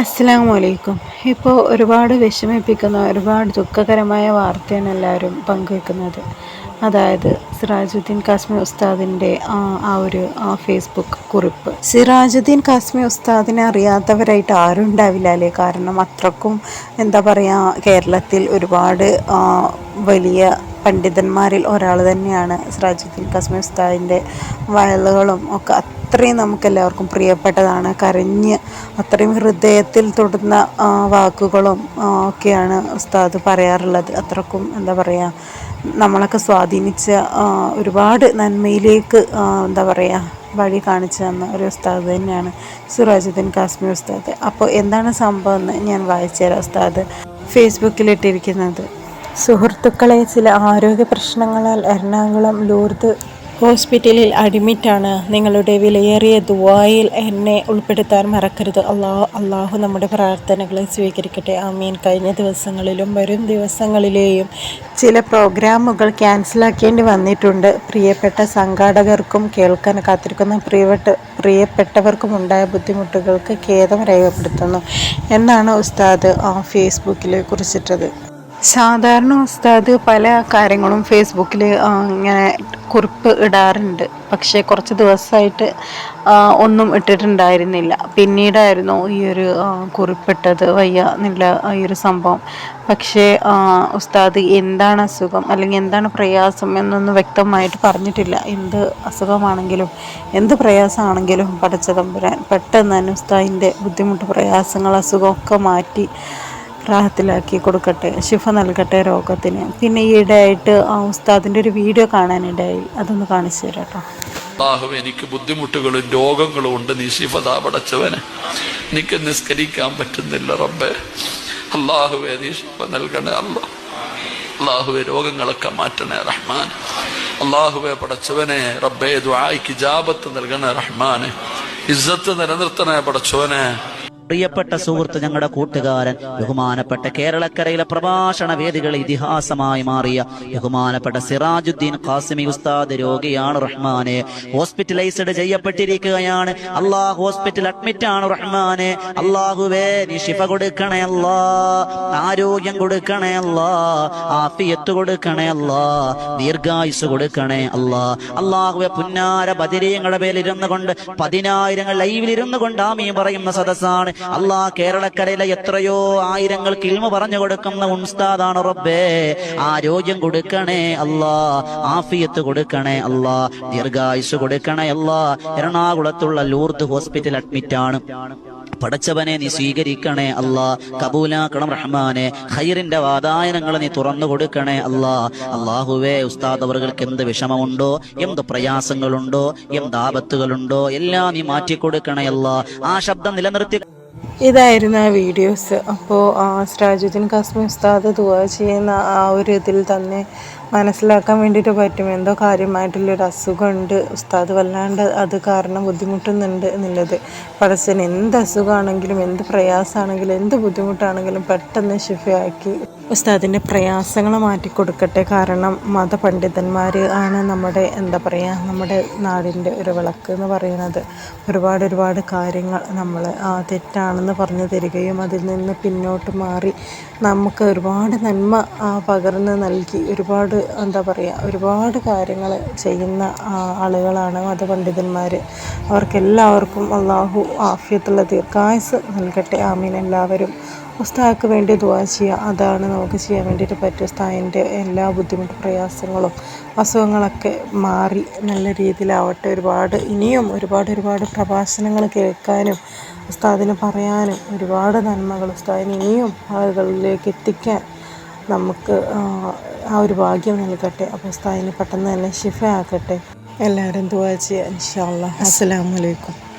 അസ്സാം വലൈക്കും ഇപ്പോൾ ഒരുപാട് വിഷമിപ്പിക്കുന്ന ഒരുപാട് ദുഃഖകരമായ വാർത്തയാണ് എല്ലാവരും പങ്കുവെക്കുന്നത്. അതായത് സിറാജുദ്ദീൻ കാസ്മി ഉസ്താദിന്റെ ആ ഒരു ഫേസ്ബുക്ക് കുറിപ്പ്. സിറാജുദ്ദീൻ കാസ്മി ഉസ്താദിനെ അറിയാത്തവരായിട്ട് ആരും ഉണ്ടാവില്ല കാരണം അത്രക്കും എന്താ പറയുക കേരളത്തിൽ ഒരുപാട് വലിയ പണ്ഡിതന്മാരിൽ ഒരാൾ തന്നെയാണ് സിറാജുദ്ദീൻ കസ്മി ഉസ്താദിന്റെ വയലുകളും ഒക്കെ അത്രയും നമുക്ക് എല്ലാവർക്കും പ്രിയപ്പെട്ടതാണ്. കരഞ്ഞ് അത്രയും ഹൃദയത്തിൽ തൊടുന്ന വാക്കുകളും ഒക്കെയാണ് ഉസ്താദ് പറയാറുള്ളത്. അത്രക്കും എന്താ പറയുക നമ്മളൊക്കെ സ്വാധീനിച്ച ഒരുപാട് നന്മയിലേക്ക് എന്താ പറയുക വഴി കാണിച്ചു തന്ന ഒരു ഉസ്താദ് തന്നെയാണ് സുറാജുദ്ദീൻ കാസ്മി ഉസ്താദ്. അപ്പോൾ എന്താണ് സംഭവം എന്ന് ഞാൻ വായിച്ചു തരാം ഉസ്താദ്. ഫേസ്ബുക്കിലിട്ടിരിക്കുന്നത് സുഹൃത്തുക്കളെ ചില ആരോഗ്യ പ്രശ്നങ്ങളാൽ എറണാകുളം ലൂർദ് ഹോസ്പിറ്റലിൽ അഡ്മിറ്റാണ്. നിങ്ങളുടെ വിലയേറിയ ദുവായിൽ എന്നെ ഉൾപ്പെടുത്താൻ മറക്കരുത്. അള്ളാഹു അള്ളാഹു നമ്മുടെ പ്രാർത്ഥനകളെ സ്വീകരിക്കട്ടെ. ആമീൻ. കഴിഞ്ഞ ദിവസങ്ങളിലും വരും ദിവസങ്ങളിലെയും ചില പ്രോഗ്രാമുകൾ ക്യാൻസലാക്കേണ്ടി വന്നിട്ടുണ്ട്. പ്രിയപ്പെട്ട സംഘാടകർക്കും കേൾക്കാൻ കാത്തിരിക്കുന്ന പ്രിയപ്പെട്ട പ്രിയപ്പെട്ടവർക്കും ഉണ്ടായ ബുദ്ധിമുട്ടുകൾക്ക് ഖേദം രേഖപ്പെടുത്തുന്നു. എന്നാണ് ഉസ്താദ് ആ ഫേസ്ബുക്കിൽ കുറിച്ചിട്ടത്. സാധാരണ ഉസ്താദ് പല കാര്യങ്ങളും ഫേസ്ബുക്കിൽ ഇങ്ങനെ കുറിപ്പ് ഇടാറുണ്ട്. പക്ഷേ കുറച്ച് ദിവസമായിട്ട് ഒന്നും ഇട്ടിട്ടുണ്ടായിരുന്നില്ല. പിന്നീടായിരുന്നു ഈ ഒരു കുറിപ്പിട്ടത് വയ്യ എന്നുള്ള ഈ ഒരു സംഭവം. പക്ഷേ ഉസ്താദ് എന്താണ് അസുഖം അല്ലെങ്കിൽ എന്താണ് പ്രയാസം എന്നൊന്നും വ്യക്തമായിട്ട് പറഞ്ഞിട്ടില്ല. എന്ത് അസുഖമാണെങ്കിലും എന്ത് പ്രയാസമാണെങ്കിലും പഠിച്ചതമ്പുരാൻ പെട്ടെന്ന് തന്നെ ഉസ്താദിന്റെ ബുദ്ധിമുട്ട് പ്രയാസങ്ങൾ അസുഖമൊക്കെ മാറ്റി റാഹത്തിലാക്കി കൊടുക്കട്ടെ ശിഫ നൽകട്ടെ രോഗത്തിന്. പിന്നെ ഈ ഇടയായിട്ട് ആ ഉസ്താദിന്റെ ഒരു വീഡിയോ കാണാനിടയായി. അതൊന്ന് കാണിച്ചു തരാം കേട്ടോ. എനിക്ക് ബുദ്ധിമുട്ടുകളും രോഗങ്ങളും ഉണ്ട്. നീ ശിഫത പടച്ചവന് എനിക്ക് നിസ്കരിക്കാൻ പറ്റുന്നില്ല റബ്ബെ. അള്ളാഹുവെ നീ ശിഫ നൽകണേ അല്ല അള്ളാഹുവെ രോഗങ്ങളൊക്കെ മാറ്റണേ റഹ്മാൻ അള്ളാഹുവെ പടച്ചവനെ റബ്ബേ ദ്വായിക്ക് ജാപത്ത് നൽകണേ റഹ്മാനെ. ഇസ്സത്ത് നിലനിർത്തണേ പടച്ചവനെ. പ്രിയപ്പെട്ട സുഹൃത്ത് ഞങ്ങളുടെ കൂട്ടുകാരൻ ബഹുമാനപ്പെട്ട കേരളക്കരയിലെ പ്രഭാഷണ വേദികൾ ഇതിഹാസമായി മാറിയ ബഹുമാനപ്പെട്ട സിറാജുദ്ദീൻ ഖാസിമി ഉസ്താദ് രോഗിയാണ് റഹ്മാനെ. ഹോസ്പിറ്റലൈസ്ഡ് ചെയ്യപ്പെട്ടിരിക്കുകയാണ്. അള്ളാഹ് ഹോസ്പിറ്റൽ അഡ്മിറ്റ് ആണ് റഹ്മാനെ. അള്ളാഹുവേ നീ ശിഫ കൊടുക്കണേ അല്ലാ. ആരോഗ്യം കൊടുക്കണേ അല്ലാ. ആഫിയത്ത് കൊടുക്കണേ അല്ലാ. ദീർഘായുസ് കൊടുക്കണേ അല്ലാ. അള്ളാഹുവെ പുന്നാര ബദിരീങ്ങളുടെ പേരിരുന്നു കൊണ്ട് പതിനായിരങ്ങൾ ലൈവിലിരുന്നു കൊണ്ട് ആമീ പറയുന്ന സദസ്സാണ് അള്ളാ കേരളക്കരയിലെ എത്രയോ ആയിരങ്ങൾ ഇൽമ പറഞ്ഞു കൊടുക്കുന്ന ഉൻസ്താദാണ് റബ്ബേ. ആരോഗ്യം കൊടുക്കണേ അല്ലാ ആഫിയത്ത് കൊടുക്കണേ അല്ലാ ദീർഘായുസ് കൊടുക്കണേ അല്ലാ എറണാകുളത്തുള്ള ലൂർദ് ഹോസ്പിറ്റൽ അഡ്മിറ്റ് ആണ്. പടച്ചവനെ നീ സ്വീകരിക്കണേ അല്ലാ കബൂലാക്കണം റഹ്മാനെ. ഖൈറിന്റെ വാതായനങ്ങൾ നീ തുറന്നു കൊടുക്കണേ അല്ലാ അള്ളാഹുവേ ഉസ്താദ് അവർക്ക് എന്ത് വിഷമമുണ്ടോ? എന്ത് പ്രയാസങ്ങളുണ്ടോ? എന്ത് ആപത്തുകളുണ്ടോ? എല്ലാം നീ മാറ്റിക്കൊടുക്കണേ അല്ലാ ആ ശബ്ദം നിലനിർത്തി ഇതായിരുന്നു ആ വീഡിയോസ് അപ്പോൾ സിറാജുദ്ദീൻ കാസ്മി ഉസ്താദ് ദുവാ ചെയ്യുന്ന ആ ഒരു ഇതിൽ തന്നെ മനസ്സിലാക്കാൻ വേണ്ടിയിട്ട് പറ്റും. എന്തോ കാര്യമായിട്ടുള്ളൊരു അസുഖമുണ്ട്. ഉസ്താദ് വല്ലാണ്ട് അത് കാരണം ബുദ്ധിമുട്ടുന്നുണ്ട് എന്നുള്ളത്. പടച്ചൻ എന്ത് അസുഖമാണെങ്കിലും എന്ത് പ്രയാസമാണെങ്കിലും എന്ത് ബുദ്ധിമുട്ടാണെങ്കിലും പെട്ടെന്ന് ശിഫയാക്കി. ഉസ്താദിന്റെ പ്രയാസങ്ങൾ മാറ്റിക്കൊടുക്കട്ടെ. കാരണം മതപണ്ഡിതന്മാർ ആണ് നമ്മുടെ എന്താ പറയുക നമ്മുടെ നാടിന്റെ ഒരു വിളക്ക് എന്ന് പറയുന്നത്. ഒരുപാട് ഒരുപാട് കാര്യങ്ങൾ നമ്മൾ ആ തെറ്റാണെന്ന് പറഞ്ഞു തരികയും അതിൽ നിന്ന് പിന്നോട്ട് മാറി നമുക്ക് ഒരുപാട് നന്മ പകർന്ന് നൽകി ഒരുപാട് എന്താ പറയുക ഒരുപാട് കാര്യങ്ങൾ ചെയ്യുന്ന ആളുകളാണ് മതപണ്ഡിതന്മാർ അവർക്കെല്ലാവർക്കും അള്ളാഹു ആഫിയത്തുള്ള ദീർഘായുസ് നൽകട്ടെ ആമീൻ. എല്ലാവരും ഉസ്താക്ക് വേണ്ടി ദുവാ ചെയ്യുക. അതാണ് നമുക്ക് ചെയ്യാൻ വേണ്ടിയിട്ട് പറ്റും ഉസ്താദിന്റെ എല്ലാ ബുദ്ധിമുട്ട് പ്രയാസങ്ങളും അസുഖങ്ങളൊക്കെ മാറി നല്ല രീതിയിലാവട്ടെ. ഒരുപാട് ഇനിയും ഒരുപാട് ഒരുപാട് പ്രഭാഷണങ്ങൾ കേൾക്കാനും ഉസ്താദിന് പറയാനും ഒരുപാട് നന്മകൾ ഉസ്താദിന് ഇനിയും ആളുകളിലേക്ക് എത്തിക്കാൻ നമുക്ക് ആ, ഒരു ഭാഗ്യം നൽകട്ടെ. അപ്പോൾ ഉസ്താദിന് പെട്ടെന്ന് തന്നെ ഷിഫ ആക്കട്ടെ എല്ലാവരും ദുവാ ചെയ്യുക ഇൻഷാ അല്ലാ അസ്സലാമു അലൈക്കും.